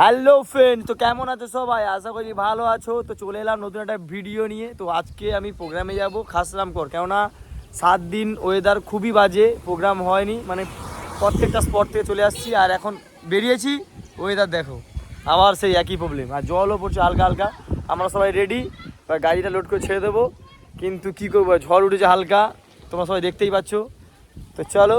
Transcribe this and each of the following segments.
Hello friend তো কেমন আছো সবাই? আশা করি ভালো আছো। তো চলে এলাম নতুন একটা ভিডিও নিয়ে। তো আজকে আমি প্রোগ্রামে যাব খাসলাম কর। কেননা সাত দিন ওয়েদার খুবই বাজে। প্রোগ্রাম হয়নি। মানে প্রত্যেকটা স্পট থেকে চলে আসছি। আর এখন বেরিয়েছি। ওয়েদার দেখো। আবার সেই একই প্রবলেম আর জলও পড়ছে হালকা হালকা। আমরা সবাই রেডি এবার গাড়িটা লোড করে ছেড়ে দেবো। কিন্তু কী করব? ঝড় উঠেছে হালকা। তোমরা সবাই দেখতেই পাচ্ছ। তো চলো।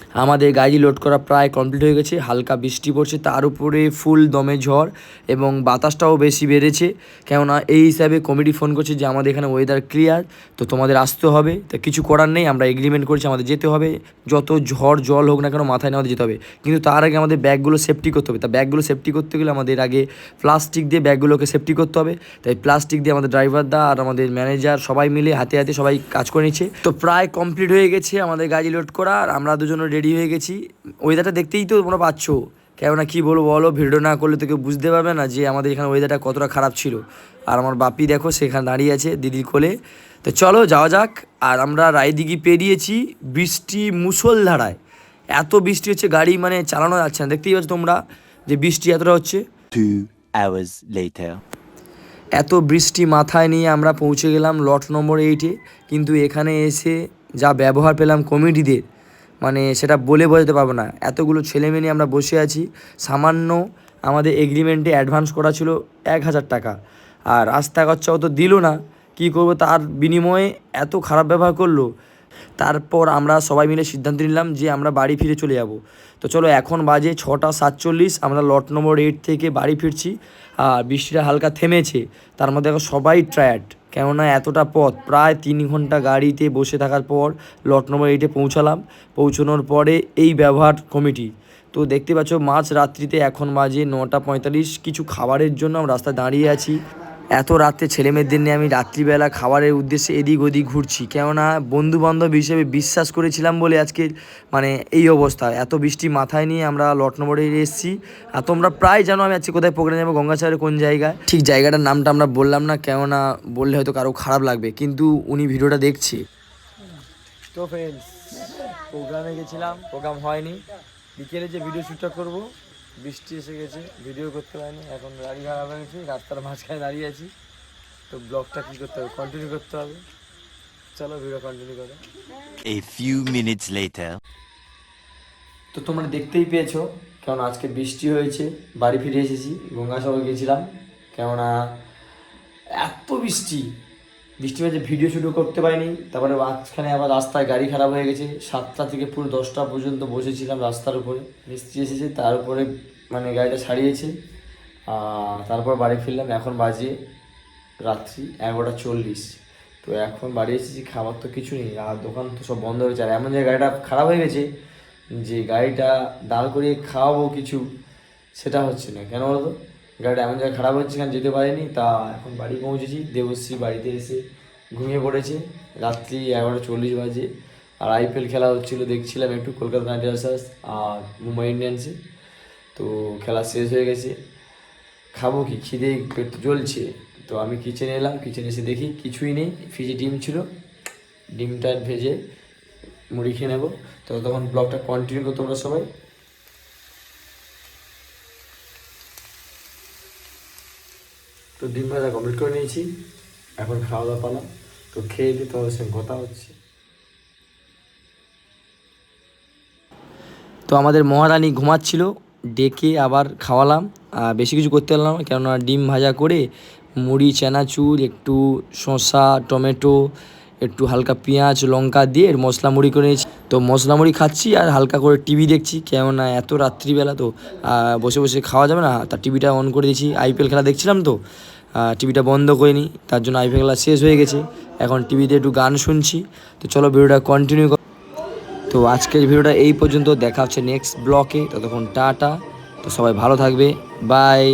আমাদের গাড়ি লোড করা প্রায় কমপ্লিট হয়ে গেছে, হালকা বৃষ্টি পড়ছে, তার উপরে ফুল দমে ঝড় এবং বাতাসটাও বেশি বেড়েছে। কেননা এই হিসাবে কমিটি ফোন করছে যে আমাদের এখানে ওয়েদার ক্লিয়ার তো তোমাদের আসতে হবে। তা কিছু করার নেই, আমরা এগ্রিমেন্ট করেছি আমাদের যেতে হবে। যত ঝড় জল হোক না কেন মাথায় আমাদের যেতে হবে। কিন্তু তার আগে আমাদের ব্যাগগুলো সেফটি করতে হবে। তা ব্যাগগুলো সেফটি করতে গেলে আমাদের আগে প্লাস্টিক দিয়ে ব্যাগগুলোকে সেফটি করতে হবে। তাই প্লাস্টিক দিয়ে আমাদের ড্রাইভার দা আর আমাদের ম্যানেজার সবাই মিলে হাতে হাতে সবাই কাজ করে নিচ্ছে। তো প্রায় কমপ্লিট হয়ে গেছে আমাদের গাড়ি লোড করা। আর আমরা দুজনে রেডি হয়ে গেছি। ওয়েদারটা দেখতেই তো তোমরা পাচ্ছ। কেননা কী বলব বলো ভিডিও না করলে তো কেউ বুঝতে পারবে না যে আমাদের এখানে ওয়েদারটা কতটা খারাপ ছিল। আর আমার বাপি দেখো সেখানে দাঁড়িয়ে আছে দিদির কোলে। তো চলো যাওয়া যাক। আর আমরা রায়দিঘি পেরিয়েছি বৃষ্টি মুষলধারায়। এত বৃষ্টি হচ্ছে গাড়ি মানে চালানো যাচ্ছে না। দেখতেই পাচ্ছ তোমরা যে বৃষ্টি এতটা হচ্ছে. এত বৃষ্টি মাথায় নিয়ে আমরা পৌঁছে গেলাম লট নম্বর এইটে কিন্তু এখানে এসে যা ব্যবহার পেলাম কমিটিদের মানে সেটা বলে বোঝাতে পারব না। এতগুলো ছেলে মেয়ে নিয়ে আমরা বসে আছি। সামান্য আমাদের এগ্রিমেন্টে অ্যাডভান্স করা ছিল এক হাজার টাকা। আর রাস্তা খরচাও তো দিল না। কী করব? তার বিনিময়ে এত খারাপ ব্যবহার করল। তারপর আমরা সবাই মিলে সিদ্ধান্ত নিলাম যে আমরা বাড়ি ফিরে চলে যাব। তো চলো, এখন বাজে ছটা সাতচল্লিশ। আমরা লট নম্বর এইট থেকে বাড়ি ফিরছি। আর বৃষ্টিটা হালকা থেমেছে। তার মধ্যে এখন সবাই ট্রায়ার্ড কেননা এতটা পথ, প্রায় তিন ঘণ্টা গাড়িতে বসে থাকার পর লট নম্বর এইটে পৌঁছালাম। পৌঁছানোর পরে এই ব্যবহার কমিটি তো দেখতে পাচ্ছ, মাঝ রাত্রিতে এখন বাজে নটা পঁয়তাল্লিশ। কিছু খাবারের জন্য আমরা রাস্তায় দাঁড়িয়ে আছি। এত রাত্রে ছেলেমেয়েদের নিয়ে আমি রাত্রিবেলা খাবারের উদ্দেশ্যে এদিক ওদিক ঘুরছি। কেননা বন্ধু বান্ধব হিসেবে বিশ্বাস করেছিলাম বলে আজকে মানে এই অবস্থা। এত বৃষ্টি মাথায় নিয়ে আমরা লট নম্বরে এসেছি। আর তোমরা প্রায় জানো আমি আজকে কোথায় প্রোগ্রাম যাব গঙ্গাসাগরের কোন জায়গায়। ঠিক জায়গাটার নামটা আমরা বললাম না, কেননা বললে হয়তো কারও খারাপ লাগবে, কিন্তু উনি ভিডিওটা দেখছে। তো ফ্রেন্ডস প্রোগ্রামে গেছিলাম প্রোগ্রাম হয়নি। বিকেলে যে ভিডিও শ্যুটটা করব বৃষ্টি এসে গেছে ভিডিও করতে পারিনি এখন গাড়ি খারাপ হয়ে গেছে রাস্তার মাঝখানে দাঁড়িয়ে আছি। তো ব্লগটা কী করতে হবে? কন্টিনিউ করতে হবে। চলো ভিডিও কন্টিনিউ করো। A few minutes later. তো তোমরা দেখতেই পেয়েছ কেমন আজকে বৃষ্টি হয়েছে বাড়ি ফিরে এসেছি গঙ্গাসাগর গেছিলাম। কেননা এত বৃষ্টি বৃষ্টি হয়েছে ভিডিও শুটও করতে পারিনি। তারপরে মাঝখানে আবার রাস্তায় গাড়ি খারাপ হয়ে গেছে। সাতটা থেকে পুরো দশটা পর্যন্ত বসেছিলাম রাস্তার উপরে। মিস্ত্রি এসেছে, তার উপরে মানে গাড়িটা ছাড়িয়েছে। তারপর বাড়ি ফিরলাম, এখন বাজে রাত্রি এগারোটা চল্লিশ। তো এখন বাড়ি এসেছি, খাবার তো কিছু নেই, আর দোকান তো সব বন্ধ হয়েছে। আর এমন যে গাড়িটা খারাপ হয়ে গেছে যে গাড়িটা দাঁড় করিয়ে খাওয়াবো কিছু, সেটা হচ্ছে না। কেন বলতো গাড়িটা এমন জায়গায় খারাপ হচ্ছে যেতে পারিনি, তা এখন বাড়ি পৌঁছেছি। দেবশ্রী বাড়িতে এসে ঘুমিয়ে পড়েছে। রাত্রি এগারোটা চল্লিশ বাজে। আর আইপিএল খেলা হচ্ছিল, দেখছিলাম একটু কলকাতা নাইট রাইডার্স আর মুম্বাই ইন্ডিয়ান্সে তো খেলা শেষ হয়ে গেছে। খাব কি? খিদে, পেট জ্বলছে। তো আমি কিচেনে এলাম, কিচেনে এসে দেখি কিছুই নেই, ফ্রিজে ডিম ছিল। ডিমটা ভেজে মুড়ি খেয়ে নেব। তো তখন ব্লগটা কন্টিনিউ করো তোমরা সবাই। তো ডিম ভাজা কমপ্লিট করে নিয়েছি। এখন খাওয়া দাওয়া পালাম। তো খেয়ে দিয়ে তোমাদের সঙ্গে কথা হচ্ছে। তো আমাদের মহারানী ঘুমাচ্ছিল, ডেকে আবার খাওয়ালাম। বেশি কিছু করতে পারলাম কেননা ডিম ভাজা করে মুড়ি, চানাচুর, একটু শসা, টমেটো একটু হালকা পেঁয়াজ, লঙ্কা দিয়ে মশলা মুড়ি করে নিয়েছি। তো মশলা মুড়ি খাচ্ছি আর হালকা করে টিভি দেখছি। কেননা এত রাত্রিবেলা তো বসে বসে খাওয়া যাবে না। তার টিভিটা অন করে দিয়েছি। আইপিএল খেলা দেখছিলাম তো টিভিটা বন্ধ করে করিনি। তার জন্য আইপিএল খেলা শেষ হয়ে গেছে। এখন টিভিতে একটু গান শুনছি। তো চলো ভিডিওটা কন্টিনিউ তো আজকের ভিডিওটা এই পর্যন্ত। দেখা হচ্ছে নেক্সট ব্লকে ততক্ষণ টাটা। তো সবাই ভালো থাকবে। বাই